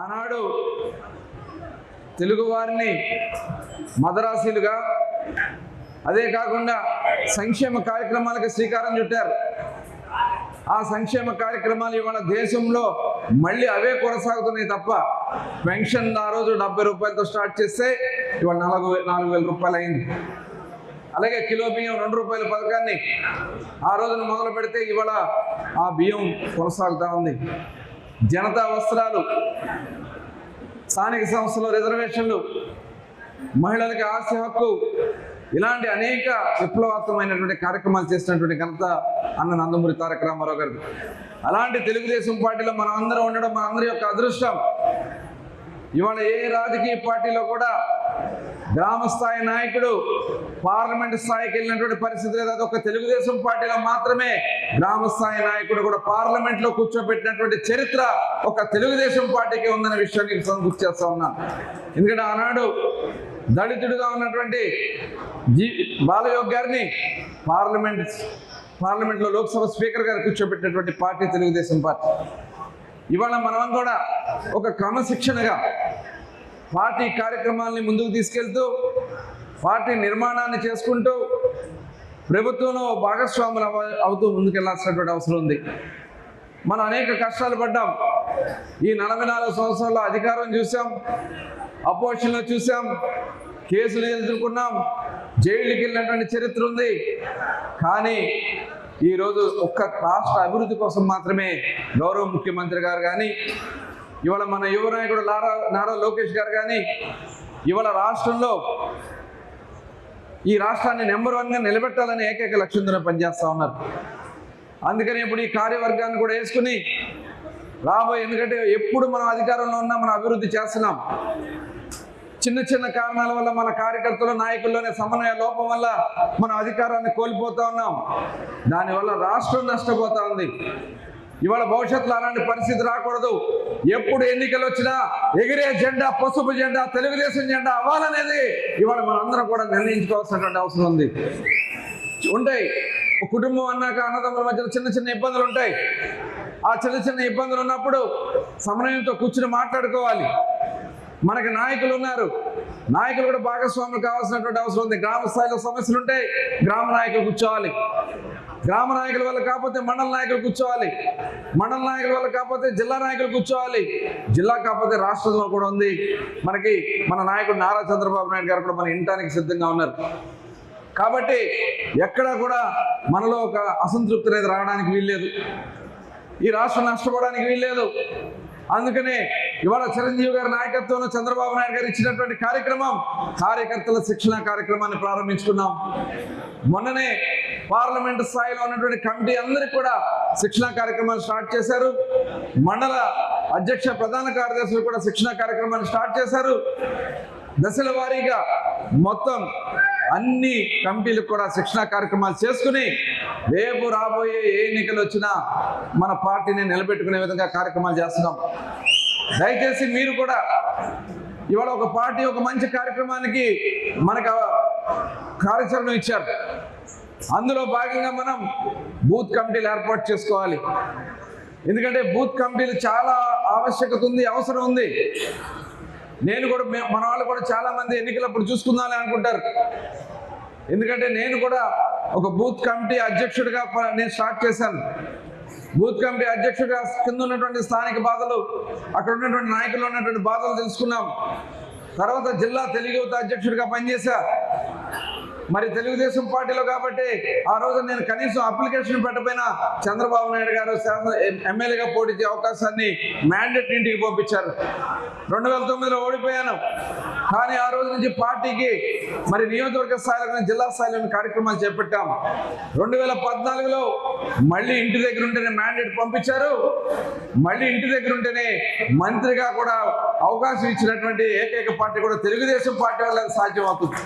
ఆనాడు తెలుగువారిని మదరాసీలుగా అదే కాకుండా సంక్షేమ కార్యక్రమాలకు శ్రీకారం చుట్టారు. ఆ సంక్షేమ కార్యక్రమాలు ఇవాళ దేశంలో మళ్ళీ అవే కొనసాగుతున్నాయి తప్ప పెన్షన్ ఆ రోజు డెబ్బై రూపాయలతో స్టార్ట్ చేస్తే ఇవాళ నాలుగు నాలుగు వేల రూపాయలు అయింది. అలాగే కిలో బియ్యం రెండు రూపాయల పథకాన్ని ఆ రోజున మొదలు పెడితే ఇవాళ ఆ బియ్యం కొనసాగుతూ ఉంది. జనతా వస్త్రాలు స్థానిక సంస్థలు రిజర్వేషన్లు మహిళలకి ఆస్తి హక్కు ఇలాంటి అనేక విప్లవాత్మకమైనటువంటి కార్యక్రమాలు చేసినటువంటి ఘనత అన్న నందమూరి తారక రామారావు గారు అలాంటి తెలుగుదేశం పార్టీలో మనం అందరం ఉండడం మనందరి యొక్క అదృష్టం. ఇవాళ ఏ రాజకీయ పార్టీలో కూడా గ్రామ స్థాయి నాయకుడు పార్లమెంట్ స్థాయికి వెళ్ళినటువంటి పరిస్థితి లేదు. అదొక ఒక తెలుగుదేశం పార్టీలో మాత్రమే గ్రామ స్థాయి నాయకుడు కూడా పార్లమెంట్లో కూర్చోబెట్టినటువంటి చరిత్ర ఒక తెలుగుదేశం పార్టీకి ఉందనే విషయాన్ని గుర్తు చేస్తా ఉన్నాను ఎందుకంటే ఆనాడు దళితుడిగా ఉన్నటువంటి జీ బాలయోగ్ గారిని పార్లమెంట్ పార్లమెంట్లో లోక్సభ స్పీకర్ గారు కూర్చోబెట్టినటువంటి పార్టీ తెలుగుదేశం పార్టీ. ఇవాళ మనం కూడా ఒక క్రమశిక్షణగా పార్టీ కార్యక్రమాల్ని ముందుకు తీసుకెళ్తూ పార్టీ నిర్మాణాన్ని చేసుకుంటూ ప్రభుత్వంలో భాగస్వాములు అవ- అవుతూ ముందుకెళ్ళాల్సినటువంటి అవసరం ఉంది. మనం అనేక కష్టాలు పడ్డాం. ఈ నలభై నాలుగు సంవత్సరాల్లో అధికారం చూసాం అపోజిషన్లో చూసాం కేసులు ఎదుర్కొన్నాం జైలుకి వెళ్ళినటువంటి చరిత్ర ఉంది. కానీ ఈరోజు ఒక్క రాష్ట్ర అభివృద్ధి కోసం మాత్రమే గౌరవ ముఖ్యమంత్రి గారు కానీ ఇవాళ మన యువ నాయకుడు నారా నారా లోకేష్ గారు కానీ ఇవాళ రాష్ట్రంలో ఈ రాష్ట్రాన్ని నెంబర్ వన్గా నిలబెట్టాలని ఏకైక లక్ష్యంతో పనిచేస్తూ ఉన్నారు. అందుకని ఇప్పుడు ఈ కార్యవర్గాన్ని కూడా వేసుకుని రాబోయే ఎందుకంటే ఎప్పుడు మనం అధికారంలో ఉన్నా మనం అభివృద్ధి చేస్తున్నాం. చిన్న చిన్న కారణాల వల్ల మన కార్యకర్తలు నాయకుల్లోనే సమన్వయ లోపం వల్ల మనం అధికారాన్ని కోల్పోతా ఉన్నాం. దానివల్ల రాష్ట్రం నష్టపోతా ఉంది. ఇవాళ భవిష్యత్తులో అలాంటి పరిస్థితి రాకూడదు. ఎప్పుడు ఎన్నికలు వచ్చినా ఎగిరే జెండా పసుపు జెండా తెలుగుదేశం జెండా అవ్వాలనేది ఇవాళ మనందరం కూడా నిర్ణయించుకోవాల్సినటువంటి అవసరం ఉంది. ఉంటాయి. ఒక కుటుంబం అన్నాక అన్నదమ్ముల మధ్యలో చిన్న చిన్న ఇబ్బందులు ఉంటాయి. ఆ చిన్న చిన్న ఇబ్బందులు ఉన్నప్పుడు సమన్వయంతో కూర్చుని మాట్లాడుకోవాలి. మనకి నాయకులు ఉన్నారు. నాయకులు కూడా భాగస్వాములు కావాల్సినటువంటి అవసరం ఉంది. గ్రామ స్థాయిలో సమస్యలు ఉంటాయి గ్రామ నాయకులు కూర్చోవాలి. గ్రామ నాయకుల వల్ల కాకపోతే మండల నాయకులు కూర్చోవాలి. మండల నాయకుల వల్ల కాకపోతే జిల్లా నాయకులు కూర్చోవాలి. జిల్లా కాకపోతే రాష్ట్రంలో కూడా ఉంది. మనకి మన నాయకుడు నారా చంద్రబాబు నాయుడు గారు కూడా మన ఇంటానికి సిద్ధంగా ఉన్నారు. కాబట్టి ఎక్కడా కూడా మనలో ఒక అసంతృప్తి అనేది రావడానికి వీల్లేదు. ఈ రాష్ట్రం నష్టపోవడానికి వీల్లేదు. అందుకనే ఇవాళ చిరంజీవి గారి నాయకత్వంలో చంద్రబాబు నాయుడు గారు ఇచ్చినటువంటి కార్యక్రమం కార్యకర్తల శిక్షణ కార్యక్రమాన్ని ప్రారంభించుకున్నాం. మొన్ననే పార్లమెంట్ స్థాయిలో ఉన్నటువంటి కమిటీ అందరికి కూడా శిక్షణ కార్యక్రమాలు స్టార్ట్ చేశారు. మండల అధ్యక్ష ప్రధాన కార్యదర్శులు కూడా శిక్షణ కార్యక్రమాన్ని స్టార్ట్ చేశారు. దశల వారీగా మొత్తం అన్ని కమిటీలకు కూడా శిక్షణ కార్యక్రమాలు చేసుకుని రేపు రాబోయే ఏ ఎన్నికలు వచ్చినా మన పార్టీని నిలబెట్టుకునే విధంగా కార్యక్రమాలు చేస్తున్నాం. దయచేసి మీరు కూడా ఇవాళ ఒక పార్టీ ఒక మంచి కార్యక్రమానికి మనకు కార్యాచరణ ఇచ్చారు. అందులో భాగంగా మనం బూత్ కమిటీలు ఏర్పాటు చేసుకోవాలి. ఎందుకంటే బూత్ కమిటీలు చాలా ఆవశ్యకత ఉంది అవసరం ఉంది. నేను కూడా మన వాళ్ళు కూడా చాలా మంది ఎన్నికలప్పుడు చూసుకుందామని అనుకుంటారు. ఎందుకంటే నేను కూడా ఒక బూత్ కమిటీ అధ్యక్షుడిగా నేను స్టార్ట్ చేశాను. బూత్ కమిటీ అధ్యక్షుడిగా కింద ఉన్నటువంటి స్థానిక బాధలు అక్కడ ఉన్నటువంటి నాయకులు ఉన్నటువంటి బాధలు తెలుసుకున్నాం. తర్వాత జిల్లా తెలుగు యువత అధ్యక్షుడిగా పనిచేశా మరి తెలుగుదేశం పార్టీలో కాబట్టి ఆ రోజు నేను కనీసం అప్లికేషన్ పెట్టపోయినా చంద్రబాబు నాయుడు గారు ఎమ్మెల్యేగా పోటీ అవకాశాన్ని మ్యాండేట్ ఇంటికి పంపించారు. రెండు వేల తొమ్మిదిలో ఓడిపోయాను. కానీ ఆ రోజు నుంచి పార్టీకి మరి నియోజకవర్గ స్థాయిలో జిల్లా స్థాయిలో కార్యక్రమాలు చేపట్టాం. రెండు వేల పద్నాలుగులో మళ్ళీ ఇంటి దగ్గర ఉంటేనే మ్యాండేట్ పంపించారు. మళ్ళీ ఇంటి దగ్గర ఉంటేనే మంత్రిగా కూడా అవకాశం ఇచ్చినటువంటి ఏకైక పార్టీ కూడా తెలుగుదేశం పార్టీ వల్ల సాధ్యం అవుతుంది